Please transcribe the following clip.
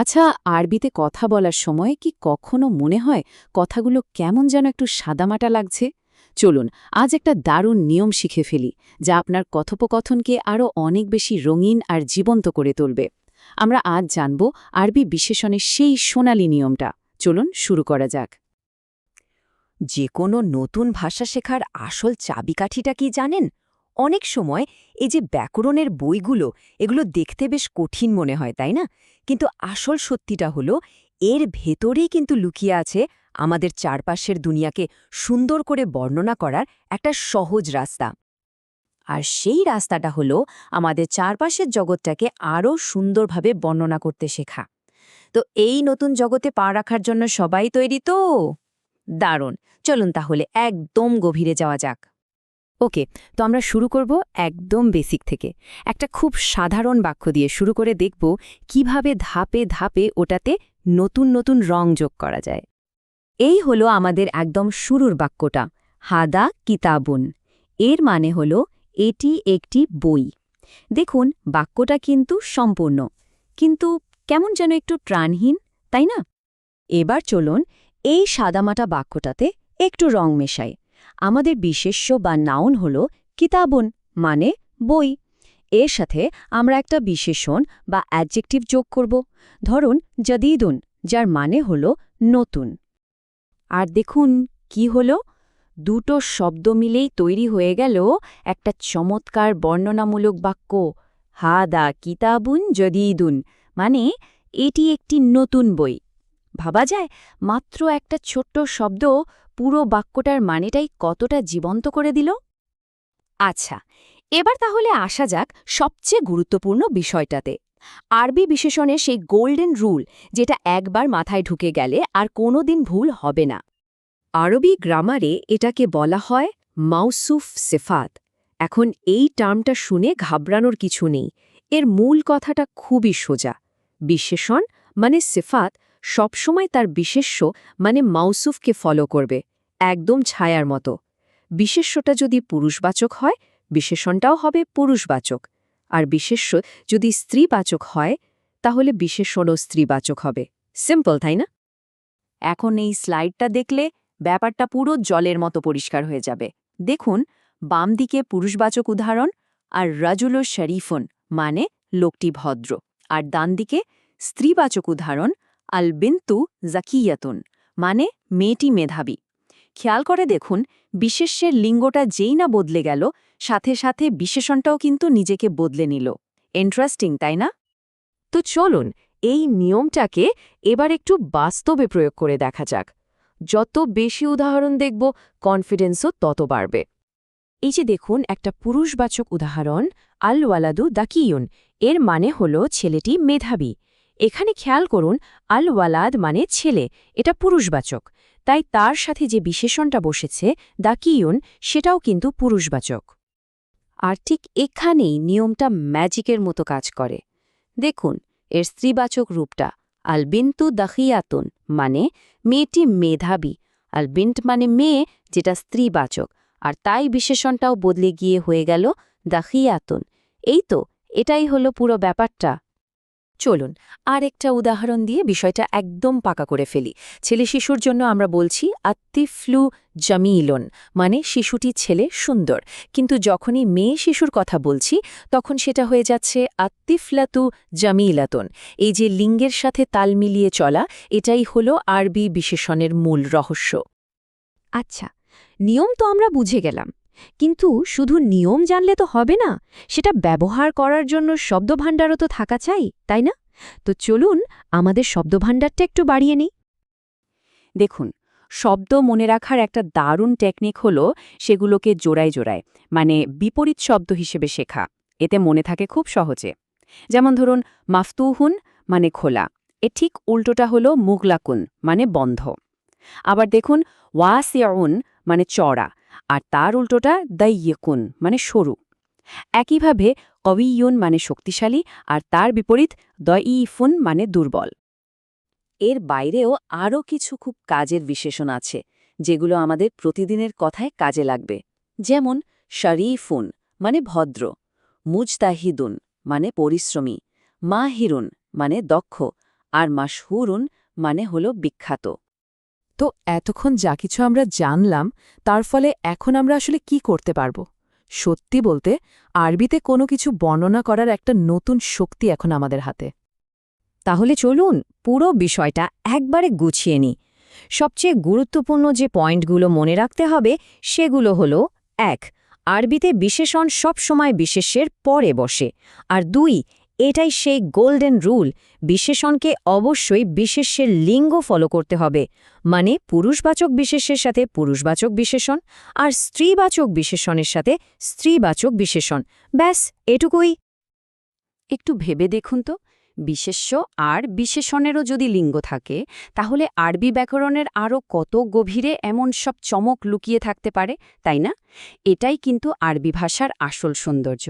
আচ্ছা আরবিতে কথা বলার সময় কি কখনো মনে হয় কথাগুলো কেমন যেন একটু সাদামাটা লাগছে? চলুন, আজ একটা দারুণ নিয়ম শিখে ফেলি, যা আপনার কথোপকথনকে আরও অনেক বেশি রঙিন আর জীবন্ত করে তুলবে। আমরা আজ জানব আরবি বিশেষণের সেই সোনালি নিয়মটা। চলুন, শুরু করা যাক। যে কোনো নতুন ভাষা শেখার আসল চাবিকাঠিটা কি জানেন? অনেক সময় এই যে ব্যাকরণের বইগুলো, এগুলো দেখতে বেশ কঠিন মনে হয়, তাই না? কিন্তু আসল সত্যিটা হলো, এর ভেতরেই কিন্তু লুকিয়ে আছে আমাদের চারপাশের দুনিয়াকে সুন্দর করে বর্ণনা করার একটা সহজ রাস্তা। আর সেই রাস্তাটা হলো আমাদের চারপাশের জগৎটাকে আরও সুন্দরভাবে বর্ণনা করতে শেখা। তো এই নতুন জগতে পা রাখার জন্য সবাই তৈরি তো? দারুণ! চলুন তাহলে একদম গভীরে যাওয়া যাক। ওকে, তো আমরা শুরু করব একদম বেসিক থেকে। একটা খুব সাধারণ বাক্য দিয়ে শুরু করে দেখব কীভাবে ধাপে ধাপে ওটাতে নতুন নতুন রং যোগ করা যায়। এই হলো আমাদের একদম শুরুর বাক্যটা, হাদা কিতাবুন। এর মানে হলো এটি একটি বই। দেখুন, বাক্যটা কিন্তু সম্পূর্ণ, কিন্তু কেমন যেন একটু প্রাণহীন তাই না? এবার চলুন এই সাদামাটা বাক্যটাতে একটু রং মেশাই। আমাদের বিশেষ্য বা নাউন হল কিতাবন মানে বই। এর সাথে আমরা একটা বিশেষণ বা অ্যাডজেক্টিভ যোগ করব। ধরুন, জদিদুন, যার মানে হল নতুন। আর দেখুন কি হল? দুটো শব্দ মিলেই তৈরি হয়ে গেল একটা চমৎকার বর্ণনামূলক বাক্য। হাদা কিতাবুন জদিদুন মানে এটি একটি নতুন বই। ভাবা যায়, মাত্র একটা ছোট্ট শব্দ পুরো বাক্যটার মানেটাই কতটা জীবন্ত করে দিল? আচ্ছা এবার তাহলে আসা যাক সবচেয়ে গুরুত্বপূর্ণ বিষয়টাতে। আরবি বিশেষণে সেই গোল্ডেন রুল, যেটা একবার মাথায় ঢুকে গেলে আর কোনো দিন ভুল হবে না। আরবি গ্রামারে এটাকে বলা হয় মাউসুফ সেফাত। এখন এই টার্মটা শুনে ঘাবড়ানোর কিছু নেই। এর মূল কথাটা খুবই সোজা। বিশেষণ মানে সেফাত সবসময় তার বিশেষ্য মানে মাউসুফকে ফলো করবে। একদম ছায়ার মতো। বিশেষ্যটা যদি পুরুষবাচক হয়, বিশেষণটাও হবে পুরুষবাচক। আর বিশেষ্য যদি স্ত্রীবাচক হয়, তাহলে বিশেষণও স্ত্রীবাচক হবে। সিম্পল, তাই না? এখন এই স্লাইডটা দেখলে ব্যাপারটা পুরো জলের মতো পরিষ্কার হয়ে যাবে। দেখুন বাম দিকে পুরুষবাচক উদাহরণ আর রাজুল শরীফন মানে লোকটি ভদ্র। আর ডান দিকে স্ত্রীবাচক উদাহরণ আল বিন্তু জাকিয়াতুন মানে মেয়েটি মেধাবী। খেয়াল করে দেখুন, বিশেষ্যের লিঙ্গটা যেই না বদলে গেল, সাথে সাথে বিশেষণটাও কিন্তু নিজেকে বদলে নিল। ইন্টারেস্টিং তাই না? তো চলুন, এই নিয়মটাকে এবার একটু বাস্তবে প্রয়োগ করে দেখা যাক। যত বেশি উদাহরণ দেখব কনফিডেন্সও তত বাড়বে। এই যে দেখুন, একটা পুরুষবাচক উদাহরণ আল ওয়ালাদু দাকিয়ুন, এর মানে হল ছেলেটি মেধাবী। এখানে খেয়াল করুন আল ওয়ালাদ মানে ছেলে, এটা পুরুষবাচক। তাই তার সাথে যে বিশেষণটা বসেছে দাকিয়ুন সেটাও কিন্তু পুরুষবাচক। আর ঠিক এখানেই নিয়মটা ম্যাজিকের মতো কাজ করে। দেখুন, এর স্ত্রীবাচক রূপটা, আলবিন্তু দাখিয়াতুন মানে মেয়েটি মেধাবী। আলবিন্ট মানে মেয়ে, যেটা স্ত্রীবাচক। আর তাই বিশেষণটাও বদলে গিয়ে হয়ে গেল দাখিয়াতুন এই তো, এটাই হলো পুরো ব্যাপারটা। চলুন আর একটা উদাহরণ দিয়ে বিষয়টা একদম পাকা করে ফেলি। ছেলে শিশুর জন্য আমরা বলছি আত্তিফ্লু জামিলন মানে শিশুটি ছেলে সুন্দর। কিন্তু যখনই মেয়ে শিশুর কথা বলছি, তখন সেটা হয়ে যাচ্ছে আত্তিফলাতু জামিলাতন। এই যে লিঙ্গের সাথে তাল মিলিয়ে চলা, এটাই হলো আরবি বিশেষণের মূল রহস্য। আচ্ছা নিয়ম তো আমরা বুঝে গেলাম। কিন্তু শুধু নিয়ম জানলে তো হবে না, সেটা ব্যবহার করার জন্য শব্দভাণ্ডারও তো থাকা চাই, তাই না? তো চলুন আমাদের শব্দভাণ্ডারটা একটু বাড়িয়ে নিই। দেখুন, শব্দ মনে রাখার একটা দারুণ টেকনিক হল সেগুলোকে জোড়ায় জোড়ায় মানে বিপরীত শব্দ হিসেবে শেখা। এতে মনে থাকে খুব সহজে। যেমন ধরুন, মাফতুহুন মানে খোলা। এ ঠিক উল্টোটা হল মুগলাকুন মানে বন্ধ। আবার দেখুন ওয়াসিয়াউন মানে চড়া। আর তার উল্টোটা দাইয়েকুন মানে সরু। একইভাবে কবিয়ুন মানে শক্তিশালী আর তার বিপরীত দইফুন মানে দুর্বল। এর বাইরেও আরও কিছু খুব কাজের বিশেষণ আছে, যেগুলো আমাদের প্রতিদিনের কথায় কাজে লাগবে। যেমন শরীফুন মানে ভদ্র, মুজতাহিদুন মানে পরিশ্রমী, মাহিরুন মানে দক্ষ, আর মাসহুরুন মানে হল বিখ্যাত। তো এতক্ষণ যা কিছু আমরা জানলাম, তার ফলে এখন আমরা আসলে কি করতে পারব? সত্যি বলতে, আরবিতে কোনো কিছু বর্ণনা করার একটা নতুন শক্তি এখন আমাদের হাতে। তাহলে চলুন পুরো বিষয়টা একবারে গুছিয়ে নিই। সবচেয়ে গুরুত্বপূর্ণ যে পয়েন্টগুলো মনে রাখতে হবে, সেগুলো হলো, এক, আরবিতে বিশেষণ সবসময় বিশেষের পরে বসে, আর দুই এটাই সেই গোল্ডেন রুল। বিশেষণকে অবশ্যই বিশেষের লিঙ্গ ফলো করতে হবে। মানে পুরুষবাচক বিশেষের সাথে পুরুষবাচক বিশেষণ আর স্ত্রীবাচক বিশেষণের সাথে স্ত্রীবাচক বিশেষণ। ব্যাস, এটুকুই। একটু ভেবে দেখুন তো, বিশেষ্য আর বিশেষণেরও যদি লিঙ্গ থাকে, তাহলে আরবি ব্যাকরণের আরও কত গভীরে এমন সব চমক লুকিয়ে থাকতে পারে, তাই না? এটাই কিন্তু আরবি ভাষার আসল সৌন্দর্য।